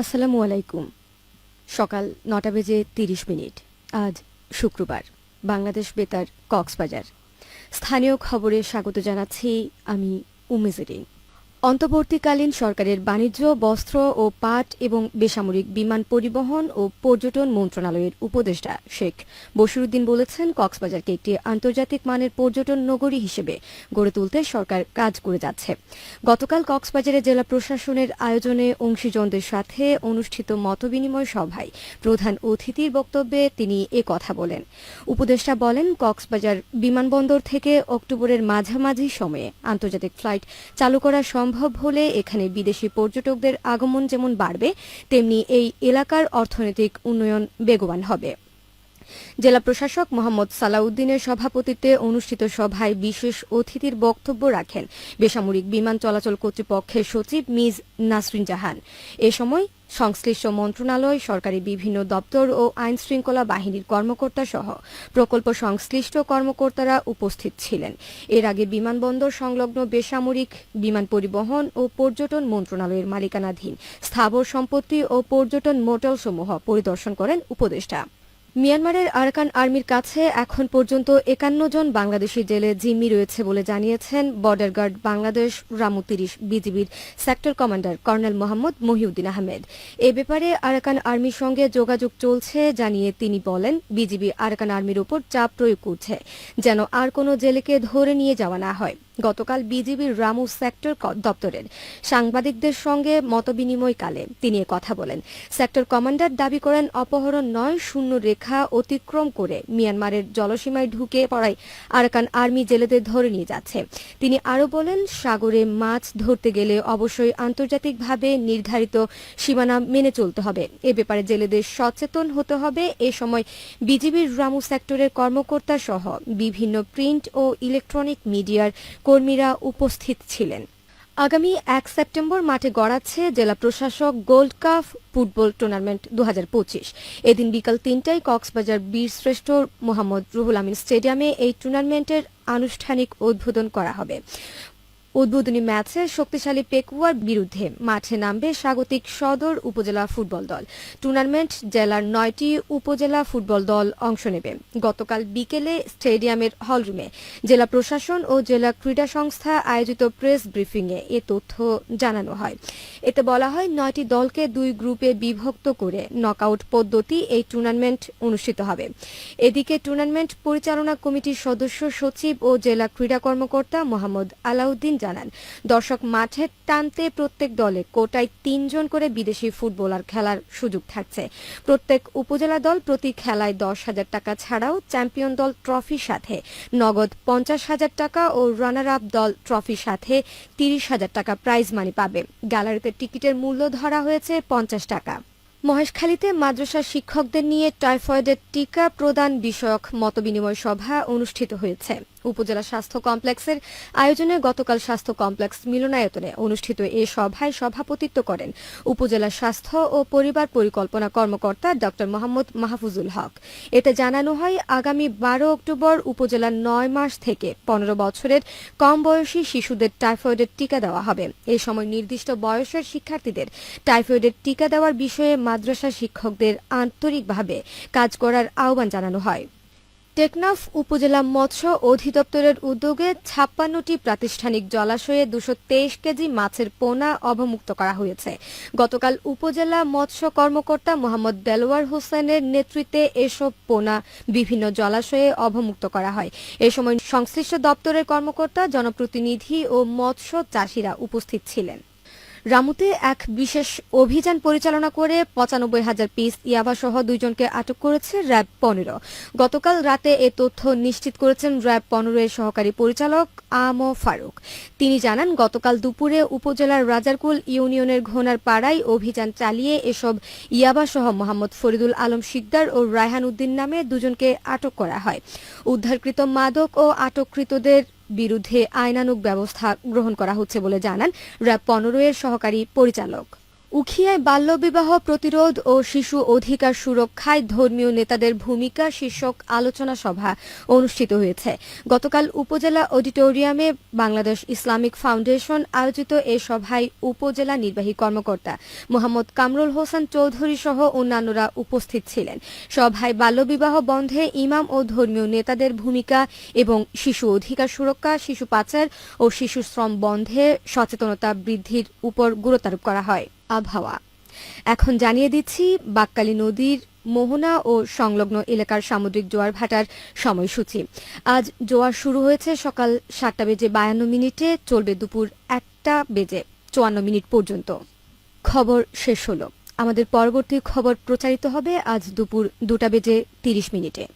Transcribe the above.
আসসালামু আলাইকুম। সকাল নটা বেজে তিরিশ মিনিট। আজ শুক্রবার। বাংলাদেশ বেতার কক্সবাজার। স্থানীয় খবরে স্বাগত জানাচ্ছি আমি উমেজেরিং অন্তর্বর্তীকালীন সরকারের বাণিজ্য, বস্ত্র ও পাট এবং বেসামরিক বিমান পরিবহন ও পর্যটন মন্ত্রণালয়ের উপদেষ্টা শেখ বশিরুদ্দিন বলেছেন, কক্সবাজারকে একটি আন্তর্জাতিক মানের পর্যটন নগরী হিসেবে গড়ে তুলতে সরকার কাজ করে যাচ্ছে। গতকাল কক্সবাজারে জেলা প্রশাসনের আয়োজনে অংশীজনদের সাথে অনুষ্ঠিত মতবিনিময় সভায় প্রধান অতিথির বক্তব্যে তিনি এ কথা বলেন। উপদেষ্টা বলেন, কক্সবাজার বিমানবন্দর থেকে অক্টোবরের মাঝামাঝি সময়ে আন্তর্জাতিক ফ্লাইট চালু করা সম্ভব হলে এখানে বিদেশি পর্যটকদের আগমন যেমন বাড়বে তেমনি এই এলাকার অর্থনৈতিক উন্নয়ন বেগবান হবে। জেলা প্রশাসক মোহাম্মদ সালাউদ্দিনের সভাপতিত্বে অনুষ্ঠিত সভায় বিশেষ অতিথির বক্তব্য রাখেন বেসামরিক বিমান চলাচল কর্তৃপক্ষের সচিব মিজ নাসরিন জাহান এ সময় সংশ্লিষ্ট মন্ত্রণালয়, সরকারি বিভিন্ন দপ্তর ও আইন শৃঙ্খলা বাহিনীর কর্মকর্তা সহ প্রকল্প সংশ্লিষ্ট কর্মকর্তারা উপস্থিত ছিলেন। এর আগে বিমানবন্দর সংলগ্ন বেসামরিক বিমান পরিবহন ও পর্যটন মন্ত্রণালয়ের মালিকানাধীন স্থাবর সম্পত্তি ও পর্যটন মোটেলসমূহ পরিদর্শন করেন উপদেষ্টা। মিয়ানমারের আরাকান আর্মির কাছে এখন পর্যন্ত একান্ন জন বাংলাদেশি জেলে জিম্মি রয়েছে বলে জানিয়েছেন বর্ডার গার্ড বাংলাদেশ রামু তিরিশ, বিজিবির sector commander colonel Mohammad Mohiuddin Ahmed. এ ব্যাপারে আরাকান আর্মির সঙ্গে যোগাযোগ চলছে জানিয়ে তিনি বলেন, বিজিবি আরাকান আর্মির উপর চাপ প্রয়োগ করছে, যেন আর কোনো জেলেকে ধরে নিয়ে যাওয়া না হয়। গতকাল বিজিবির রামু সেক্টর দপ্তরের সাংবাদিকদের সঙ্গে মতবিনিময়কালে তিনি কথা বলেন। সেক্টর কমান্ডার দাবি করেন, অপহরণ নয়, শূন্য রেখা অতিক্রম করে মিয়ানমারের জলসীমায় ঢুকে পড়ায় আরাকান আর্মি জেলেদের ধরে নিয়ে যাচ্ছে। তিনি আরও বলেন, সাগরে মাছ ধরতে গেলে অবশ্যই আন্তর্জাতিকভাবে নির্ধারিত সীমানা মেনে চলতে হবে। এ ব্যাপারে জেলেদের সচেতন হতে হবে। এ সময় বিজিবির রামু সেক্টরের কর্মকর্তা সহ বিভিন্ন প্রিন্ট ও ইলেকট্রনিক মিডিয়ার কর্মীরা উপস্থিত ছিলেন। আগামী এক সেপ্টেম্বর মাঠে গড়াচ্ছে জেলা প্রশাসক গোল্ড কাপ ফুটবল টুর্নামেন্ট দু হাজার পঁচিশ। এদিন বিকাল তিনটায় কক্সবাজার বীরশ্রেষ্ঠ মোহাম্মদ রুহুল আমিন স্টেডিয়ামে এই টুর্নামেন্টের আনুষ্ঠানিক উদ্বোধন করা হবে। উদ্বোধনী ম্যাচে শক্তিশালী পেকুয়ার বিরুদ্ধে মাঠে নামবে স্বাগতিক সদর উপজেলা ফুটবল দল। টুর্নামেন্ট জেলার নয়টি উপজেলা ফুটবল দল অংশ নেবে। গতকাল বিকেলে স্টেডিয়ামের হলরুমে জেলা প্রশাসন ও জেলা ক্রীড়া সংস্থা আয়োজিত প্রেস ব্রিফিংয়ে এ তথ্য জানানো হয়। এতে বলা হয়, নয়টি দলকে দুই গ্রুপে বিভক্ত করে নকআউট পদ্ধতি এই টুর্নামেন্ট অনুষ্ঠিত হবে। এদিকে টুর্নামেন্ট পরিচালনা কমিটির সদস্য সচিব ও জেলা ক্রীড়া কর্মকর্তা মোহাম্মদ আলাউদ্দিন জানান। দর্শক মাঠে টানতে প্রত্যেক দলে কোটায় তিনজন করে বিদেশি ফুটবলার খেলার সুযোগ থাকছে। প্রত্যেক উপজেলা দল প্রতি খেলায় দশ হাজার টাকা ছাড়াও চ্যাম্পিয়ন দল ট্রফির সাথে নগদ পঞ্চাশ হাজার টাকা ও রানার আপ দল ট্রফির সাথে তিরিশ হাজার টাকা প্রাইজ মানি পাবে। গ্যালারিতে টিকিটের মূল্য ধরা হয়েছে পঞ্চাশ টাকা। মহেশখালীতে মাদ্রাসা শিক্ষকদের নিয়ে টাইফয়েডের টিকা প্রদান বিষয়ক মতবিনিময় সভা অনুষ্ঠিত হয়েছে। উপজেলা স্বাস্থ্য কমপ্লেক্সের আয়োজনে গতকাল স্বাস্থ্য কমপ্লেক্স মিলনায়তনে অনুষ্ঠিত এ সভায় সভাপতিত্ব করেন উপজেলা স্বাস্থ্য ও পরিবার পরিকল্পনা কর্মকর্তা ড. মোহাম্মদ মাহফুজুল হক। এতে জানানো হয়, আগামী বারো অক্টোবর উপজেলার নয় মাস থেকে পনেরো বছরের কম বয়সী শিশুদের টাইফয়েডের টিকা দেওয়া হবে। এ সময় নির্দিষ্ট বয়সের শিক্ষার্থীদের টাইফয়েডের টিকা দেওয়ার বিষয়ে মাদ্রাসা শিক্ষকদের আন্তরিকভাবে কাজ করার আহ্বান জানানো হয়। টেকনাফ উপজেলা মৎস্য অধিদপ্তরের উদ্যোগে ছাপ্পান্নটি প্রাতিষ্ঠানিক জলাশয়ে দুশো তেইশ কেজি মাছের পোনা অবমুক্ত করা হয়েছে। গতকাল উপজেলা মৎস্য কর্মকর্তা মোহাম্মদ দেলোয়ার হোসেনের নেতৃত্বে এসব পোনা বিভিন্ন জলাশয়ে অবমুক্ত করা হয়। এ সময় সংশ্লিষ্ট দপ্তরের কর্মকর্তা, জনপ্রতিনিধি ও মৎস্য চাষিরা উপস্থিত ছিলেন। রামুতে এক বিশেষ অভিযান পরিচালনা করে পঁচানব্বই হাজার পিস ইয়াবা সহ দুইজনকে আটক করেছে র্যাব পনেরো। গতকাল রাতে এ তথ্য নিশ্চিত করেছেন র্যাব পনেরো এর সহকারী পরিচালক আম ফারুক। তিনি জানান, গতকাল দুপুরে উপজেলার রাজারকুল ইউনিয়নের ঘোনার পাড়ায় অভিযান চালিয়ে এসব ইয়াবা সহ মোহাম্মদ ফরিদুল আলম শিকদার ও রায়হান উদ্দিন নামে দুজনকে আটক করা হয়। উদ্ধারকৃত মাদক ও আটককৃতদের বিরুদ্ধে আইনানুগ ব্যবস্থা গ্রহণ করা হচ্ছে বলে জানান র্যাব পনেরো এর সহকারী পরিচালক। উখিয়ায় বাল্যবিবাহ প্রতিরোধ ও শিশু অধিকার সুরক্ষায় ধর্মীয় নেতাদের ভূমিকা শীর্ষক আলোচনা সভা অনুষ্ঠিত হয়েছে। গতকাল উপজেলা অডিটোরিয়ামে বাংলাদেশ ইসলামিক ফাউন্ডেশন আয়োজিত এ সভায় উপজেলা নির্বাহী কর্মকর্তা মোহাম্মদ কামরুল হোসেন চৌধুরী সহ অন্যান্যরা উপস্থিত ছিলেন। সভায় বাল্যবিবাহ বন্ধে ইমাম ও ধর্মীয় নেতাদের ভূমিকা এবং শিশু অধিকার সুরক্ষা, শিশু পাচার ও শিশু শ্রম বন্ধে সচেতনতা বৃদ্ধির উপর গুরুত্বারোপ করা হয়। আবহাওয়া। এখন জানিয়ে দিচ্ছি, বাক্কালী নদীর মোহনা ও সংলগ্ন এলাকার সামুদ্রিক জোয়ার ভাটার সময়সূচি। আজ জোয়ার শুরু হয়েছে সকাল সাতটা বেজে বায়ান্ন মিনিটে, চলবে দুপুর একটা বেজে চুয়ান্ন মিনিট পর্যন্ত। খবর শেষ হলো। আমাদের পরবর্তী খবর প্রচারিত হবে আজ দুপুর দুটা বেজে তিরিশ মিনিটে।